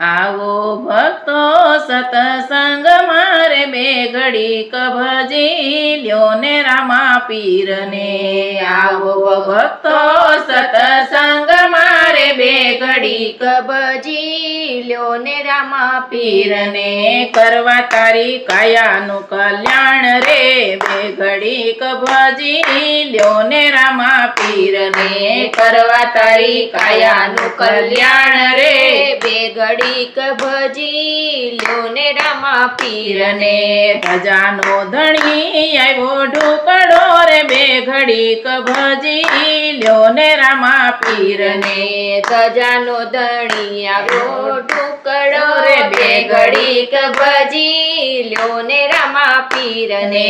આવો ભક્તો સતસંગ મારે બે ઘડી કભજી લ્યો ને રામા પીરને. આવો ભક્તો સતસંગ મારે બે ઘડી કભજી લ્યો ને રામા પીરને. કરવા તારી કાયાનું કલ્યાણ રે, બે ઘડી કભજી લ્યો ને રામા પીરને. કરવા તારી કાયાનું કલ્યાણ રે બે ઘડીક ભજી લો ને રામા પીરને. ભજાનો ધણી આવ્યો ઢોકડો રે બે ઘડીક ભજી લ્યો ને રામા પીરને. ગજાનો ધણી આવ્યો ઢોકડો રે બે ઘડીક કબજી લ્યો ને રામા પીરને.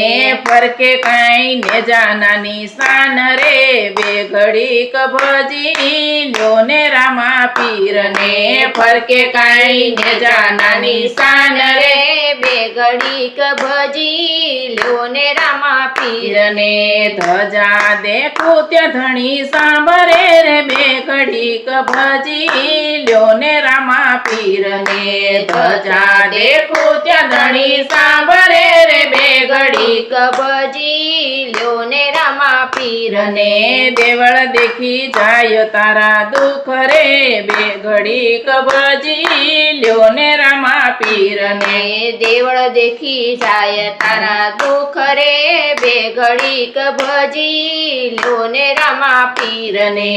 ફરકે કાંઈ ને જાના નિશાન રે બે ઘડીક ભજી લ્યો ને રામા પીરને. ફરકે કાંઈ ને જાનાની સાન રે. બે ઘડીક ભજી લ્યો ને રામા પીરને ધજા દેખું ત્યાં ધણી સાંભરે રે. બે ઘડીક ભજી લ્યો ને રામા પીરને ધજા દેખું ત્યાં ધણી સાંભરે રે. બે ઘડીક ભજી લ્યો ને રામા પીરને દેવળ દેખી જાય તારા દુખ રે. બે ઘડી કબજી લ્યો ને રામા પીરને ને દેવળ દેખી જાય તારા દુખ રે બે ઘડીક ભજી લ્યો ને રામા પીરને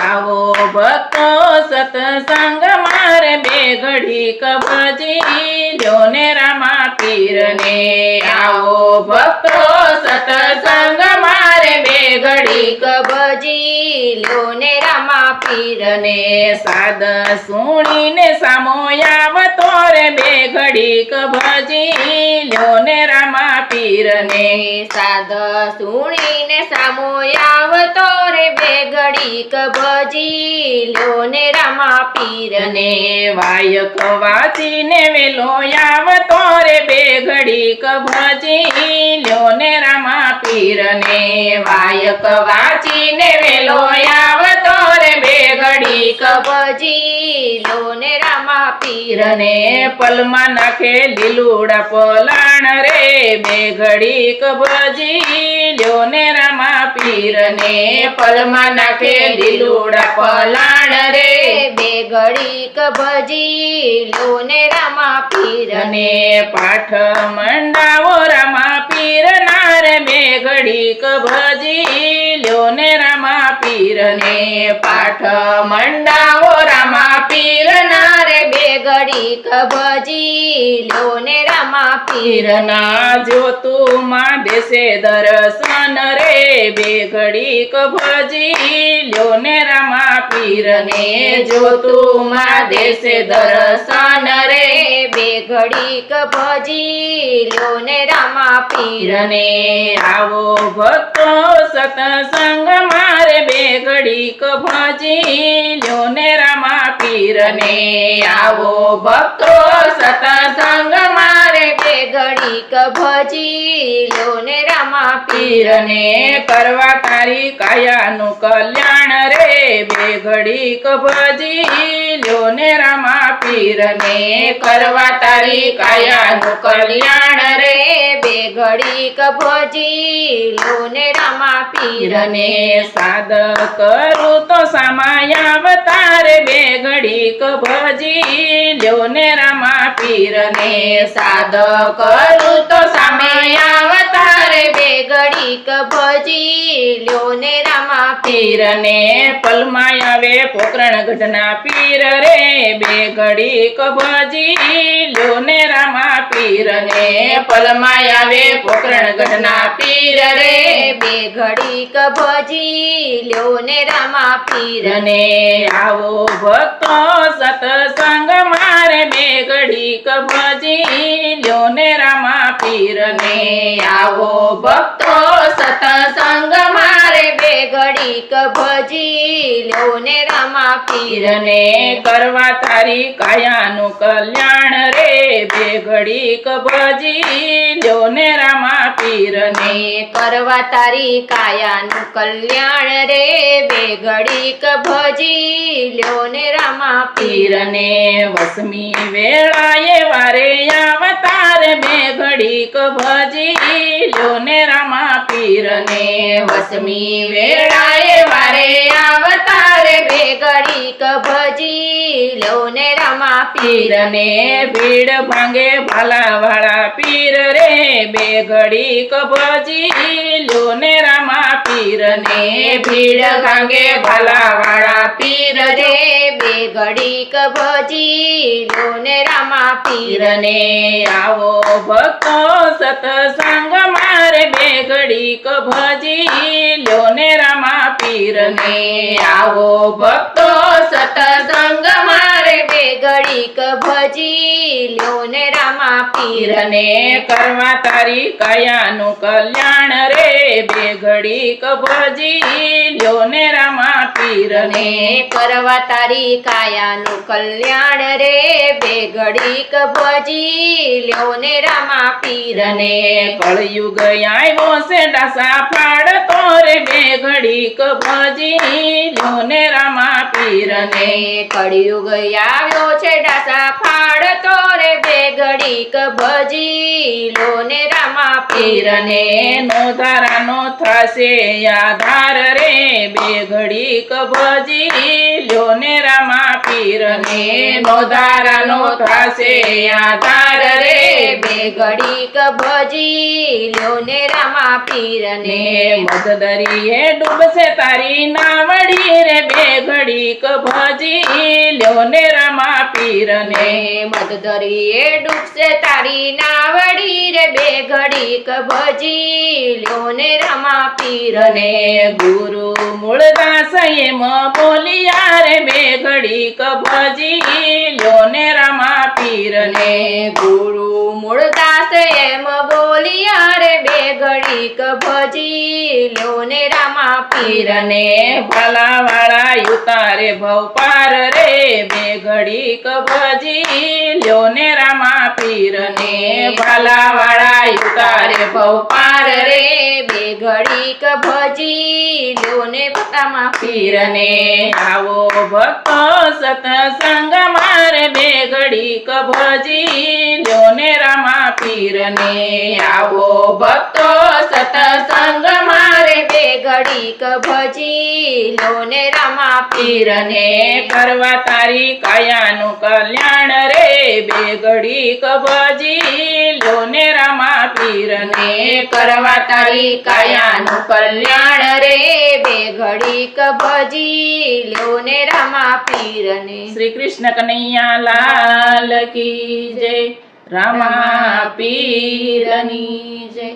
આવો ભક્તો સતસંગ મારે બે ઘડીક ભજી લ્યો ને રામા પીરને આવો ભક્તો સતસંગ મારે બે ઘડીક કબજી લ્યો રામા પીરને સાદ સુણીને સામોયાવ આવતો રે બે ઘડીક ભજી. લ્યો ને રામા પીરને સાદ સુણીને સામોયાવ આવતો રે બે ઘડીક ભજી. લ્યો ને રામા પીરને વાયક વાંચીને વેલો આવતો રે બે ઘડીક ભજી. લ્યો ને પીરને વાયક વાંચીને વેલો આવતો રે બે ઘડી કબજી લો ને રામા પીરને પલમાં નાખે લીલુડા પલાણ રે બે ઘડી કભજી લ્યો ને રામા પીરને પલમાં નાખે લીલુડા પલાણ રે બે ઘડી કબજી લો ને રામા પીરને પાઠ મંડાવો રામા ઘડી ભજી લ્યો ને રામા પીરને. પાઠ મંડાવો રામા પીર નારે બે ઘડી કબજી લો ને રામા પીરને પીરના જ્યોતુમાં બેસે દર્શન રે, બે ઘડી કભજી લ્યો ને રામા પીરને જ્યોતુમાં દેશે દર્શન રે, બે ઘડી કબજી લો ને રમા પીરને આવો ભક્તો સતસંગ મારે બે ઘડી કભજી લ્યો ને રામા પીરને આવો ભક્તો સતસંગ મારે બે ઘડી કબજી લો ને રામા પીરને કરવા તારી કાયાનું કલ્યાણ રે. બે ઘડીક કભજી લો ને રામા પીરને કરવા તારી કાયાનું કલ્યાણ રે. બે ઘડીક ભજી લો ને રામા પીરને સાદ કરું તો સામાયા તારે બે ઘડીક કભજી લો ને રામા પીરને સાદ કરું તો સામાયા તારે બે ઘડીક ભજી લ્યો ને રામા પીરને પલમાં આવે પોકરણ ગઢના પીર રે. બે ઘડીક ભજી લ્યો ને રામા પીરને પલમાં આવે પોકરણ ગઢના પીર રે. બે ઘડીક ભજી લ્યો ને રામા પીર ને આવો ભક્તો સતસંગ મારે. બે ઘડીક ભજી લ્યો ને રામા પીરને આવો ભક્તો સતસંગ મારે બે ઘડીક ભજી લ્યો ને રામા પીર પીરને કરવા તારી કાયાનું કલ્યાણ રે બે ઘડીક ભજી ને રામા પીરને. કરવા તારી કાયાનું કલ્યાણ રે બે ઘડીક ભજી ને રામા પીરને. વસમી વેળાએ વારે અવતાર બે ઘડીક ભજી લ્યો ને રામા પીરને. વસમી વેળાએ વારે અવતાર બે ઘડીક ભજી લો ને રમા પીર ને. ભીડ ભાંગે ભાલાવાળા પીર રે. બે ઘડીક ભજી લો ને રમા પીર ને. ભીડ ભાંગે ભાલાવાળા પીર રે. રે બે ઘડીક ભજી લો ને રમા પીર ને. આવો ભક્તો સતસંગ મારે બે ઘડીક ભજી લો ને રમા પીર ને. આવો ભક્તો સતસંગ મારે બે ઘડીક ભજી લ્યો ને રામા પીર પીરને કરવા તારી કયાનું કલ્યાણ રે. બે ઘડીક ભજી લ્યો ને રામા પીરને કરવા તારી કાયાનું કલ્યાણ રે. ઘડીક ભજી લ્યો ને રામા પીર પીરને. કળયુગ આવ્યો છે દશા ફાડ તો રે બે ઘડીક ભજી લ્યો ને રામા પીરને. કળયુગ આવ્યો છે દશા ફાડ તો બે ઘડીક ભજી. લો ને રામા પીર પીરને નો ધારાનો થશે આધાર રે. બે ઘડીક ભજી. લો ને રામા પીરને નો ધારાનો થશે આધાર બે ઘડીક ભજી લ્યો ને રામા પીર ને ને મધદરીએ ડૂબશે તારી નાવડી રે બે ઘડીક ભજી લ્યો ને રામા પીરને. ને મધદરીએ ડૂબશે તારી બે ઘડીક ભજી લ્યો ને રમા પીર ને. ને ગુરુ મૂળદાસ એમ બોલિયા રે બે ઘડીક ભજી લ્યો ને રમા પીરને ગુરુ મૂળદાસ એમ બોલિયા રે બે ઘડીક ભજી લ્યો ને રામા પીર ભલા વાળા ઉતારે ભવ પાર રે. બે ઘડીક ભજી લ્યો ને રામા પીરને. ભલાવાળા યુતારે ભવ પાર રે, બે ઘડીક ભજી લ્યો ને પોતામાં પીરને આવો ભક્તો સતસંગ મારે, બે ઘડીક ભજી લ્યો ને રામા પીરને આવો ભક્તો સતસંગ ઘડીક ભજી લો ને રામા પીરને કરવા તારી કાયાનું કલ્યાણ રે બે ઘડીક ભજી લો ને રામા પીરને કરવા તારી કાયાનું કલ્યાણ રે બે ઘડીક ભજી લો ને રામા પીરને. શ્રી કૃષ્ણ કનૈયા લાલ કી જય રામા પીરની જય.